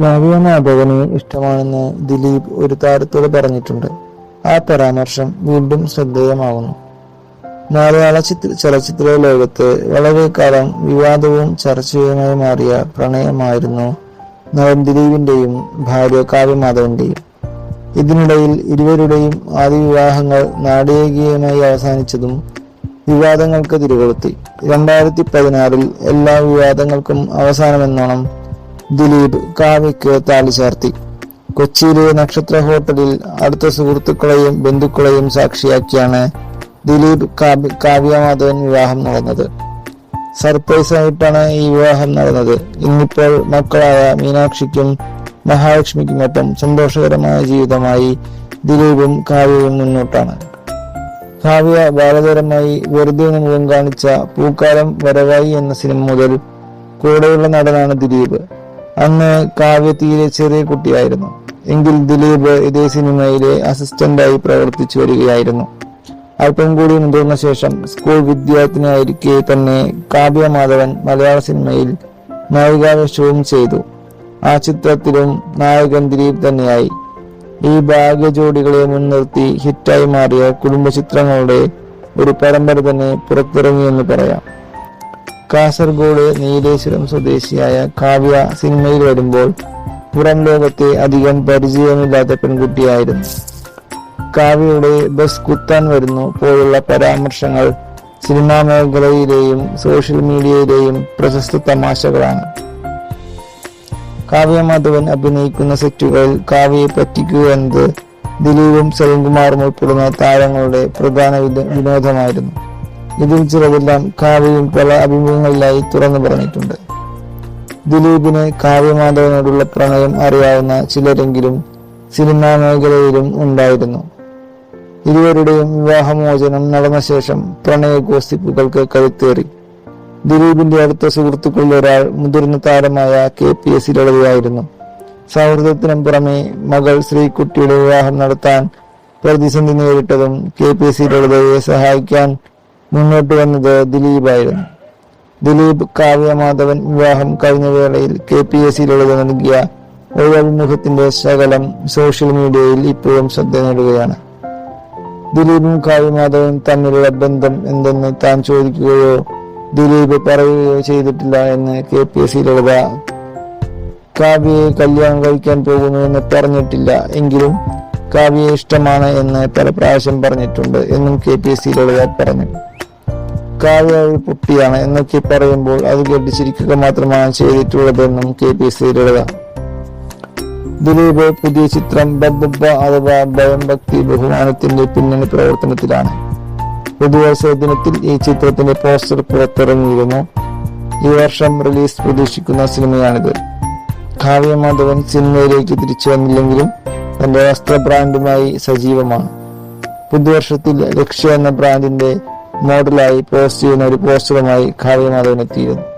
കാവ്യമാധവനെ ഇഷ്ടമാണെന്ന് ദിലീപ് ഒരു താരത്തോട് പറഞ്ഞിട്ടുണ്ട്. ആ പരാമർശം വീണ്ടും ശ്രദ്ധേയമാവുന്നു മലയാള ചിത്ര ചലച്ചിത്ര ലോകത്ത് വളരെ കാലം വിവാദവും ചർച്ചയുമായി മാറിയ പ്രണയമായിരുന്നു നടൻ ദിലീപിന്റെയും ഭാര്യ കാവ്യമാധവന്റെയും ഇതിനിടയിൽ ഇരുവരുടെയും ആദ്യ വിവാഹങ്ങൾ നാടകീയമായി അവസാനിച്ചതും വിവാദങ്ങൾക്ക് തിരികൊളുത്തി. രണ്ടായിരത്തി പതിനാറിൽ എല്ലാ വിവാദങ്ങൾക്കും അവസാനമെന്നോണം ദിലീപ് കാവ്യയ്ക്ക് താലി ചാർത്തി. കൊച്ചിയിലെ നക്ഷത്ര ഹോട്ടലിൽ അടുത്ത സുഹൃത്തുക്കളെയും ബന്ധുക്കളെയും സാക്ഷിയാക്കിയാണ് ദിലീപ് കാവ്യ മാധവൻ വിവാഹം നടന്നത്. സർപ്രൈസ് ആയിട്ടാണ് ഈ വിവാഹം നടന്നത്. ഇന്നിപ്പോൾ മക്കളായ മീനാക്ഷിക്കും മഹാലക്ഷ്മിക്കുമൊപ്പം സന്തോഷകരമായ ജീവിതമായി ദിലീപും കാവ്യയും മുന്നോട്ടാണ്. കാവ്യ ബാലതരമായി വെറുതെ മുഖം കാണിച്ച പൂക്കാലം വരവായി എന്ന സിനിമ മുതൽ കൂടെയുള്ള നടനാണ് ദിലീപ്. അന്ന് കാവ്യ തീരെ ചെറിയ കുട്ടിയായിരുന്നു. എങ്കിൽ ദിലീപ് ഇതേ സിനിമയിലെ അസിസ്റ്റന്റായി പ്രവർത്തിച്ചു വരികയായിരുന്നു. അല്പം കൂടി മുതിർന്ന ശേഷം സ്കൂൾ വിദ്യാർത്ഥിനിയായിരിക്കെ തന്നെ കാവ്യ മാധവൻ മലയാള സിനിമയിൽ നായികാവേഷവും ചെയ്തു. ആ ചിത്രത്തിലും നായകൻ ദിലീപ് തന്നെയായി. ഈ ഭാഗ്യ ജോഡികളെ മുൻനിർത്തി ഹിറ്റായി മാറിയ കുടുംബ ചിത്രങ്ങളുടെ ഒരു പരമ്പര തന്നെ പുറത്തിറങ്ങിയെന്ന് പറയാം. കാസർഗോഡ് നീലേശ്വരം സ്വദേശിയായ കാവ്യ സിനിമയിൽ വരുമ്പോൾ പുറം ലോകത്തെ അധികം പരിചയമില്ലാത്ത പെൺകുട്ടിയായിരുന്നു. കാവ്യയുടെ ബസ് കുത്താൻ വരുന്നു പോലുള്ള പരാമർശങ്ങൾ സിനിമാ മേഖലയിലെയും സോഷ്യൽ മീഡിയയിലെയും പ്രശസ്ത തമാശകളാണ്. കാവ്യ മാധവൻ അഭിനയിക്കുന്ന സെറ്റുകളിൽ കാവ്യയെ പറ്റിക്കുക എന്നത് ദിലീപും സലിംകുമാറും ഉൾപ്പെടുന്ന താരങ്ങളുടെ പ്രധാന വിനോ- വിനോദമായിരുന്നു. ഇതിൽ ചിലതെല്ലാം കാവ്യയും പല അഭിമുഖങ്ങളിലായി തുറന്നു പറഞ്ഞിട്ടുണ്ട്. ദിലീപിന് കാവ്യമാധവനോടുള്ള പ്രണയം അറിയാവുന്ന ചിലരെങ്കിലും സിനിമാ മേഖലയിലും ഉണ്ടായിരുന്നു. ഇരുവരുടെയും വിവാഹമോചനം നടന്ന ശേഷം പ്രണയ ഗോസിപ്പുകൾക്ക് കരുത്തേറി. ദിലീപിന്റെ അടുത്ത സുഹൃത്തുക്കളിൽ ഒരാൾ മുതിർന്ന താരമായ കെ പി എസ് ലളിതയായിരുന്നു സൗഹൃദത്തിനും പുറമെ മകൾ ശ്രീകുട്ടിയുടെ വിവാഹം നടത്താൻ പ്രതിസന്ധി നേരിട്ടതും കെ പി എസ് ലളിതയെ സഹായിക്കാൻ മുന്നോട്ട് വന്നത് ദിലീപായിരുന്നു. ദിലീപ് കാവ്യമാധവൻ വിവാഹം കഴിഞ്ഞ വേളയിൽ കെ പി എസ് സിയിലുള്ളത് നൽകിയ ഒരു അഭിമുഖത്തിന്റെ ശകലം സോഷ്യൽ മീഡിയയിൽ ഇപ്പോഴും ശ്രദ്ധ നേടുകയാണ്. ദിലീപും കാവ്യമാധവനും തമ്മിലുള്ള ബന്ധം എന്തെന്ന് താൻ ചോദിക്കുകയോ ദിലീപ് പറയുകയോ ചെയ്തിട്ടില്ല എന്ന് കെ പി എസ് ലളിത കാവ്യയെ കല്യാണം കഴിക്കാൻ പോകുന്നു എന്ന് പറഞ്ഞിട്ടില്ല എങ്കിലും കാവ്യയെ ഇഷ്ടമാണ് എന്ന് പല പ്രാവശ്യം പറഞ്ഞിട്ടുണ്ട് എന്നും കെ പി എസ് ലളിത പറഞ്ഞു. കാവ്യ പൊട്ടിയാണ് എന്നൊക്കെ പറയുമ്പോൾ അത് കേട്ട് മാത്രമാണ് ചെയ്തിട്ടുള്ളതെന്നും K P C Lalitha Dileep പുതിയ ചിത്രം ബബ്ബ അഥവാ ഭയം ഭക്തി ബഹുമാനത്തിന്റെ പിന്നണി പ്രവർത്തനത്തിലാണ്. പുതുവത്സര ദിനത്തിൽ ഈ ചിത്രത്തിന്റെ പോസ്റ്റർ പുറത്തിറങ്ങിയിരുന്നു. ഈ വർഷം റിലീസ് പ്രതീക്ഷിക്കുന്ന സിനിമയാണിത്. കാവ്യ മാധവൻ സിനിമയിലേക്ക് തിരിച്ചു വന്നില്ലെങ്കിലും തന്റെ വസ്ത്ര ബ്രാൻഡുമായി സജീവമാണ്. പുതുവർഷത്തിൽ ലക്ഷ്യ എന്ന ബ്രാൻഡിന്റെ മോഡലായി പോസ്റ്റ് ചെയ്യുന്ന ഒരു പോസ്റ്ററുമായി കാവ്യ മാധവൻ എത്തിയിരുന്നു.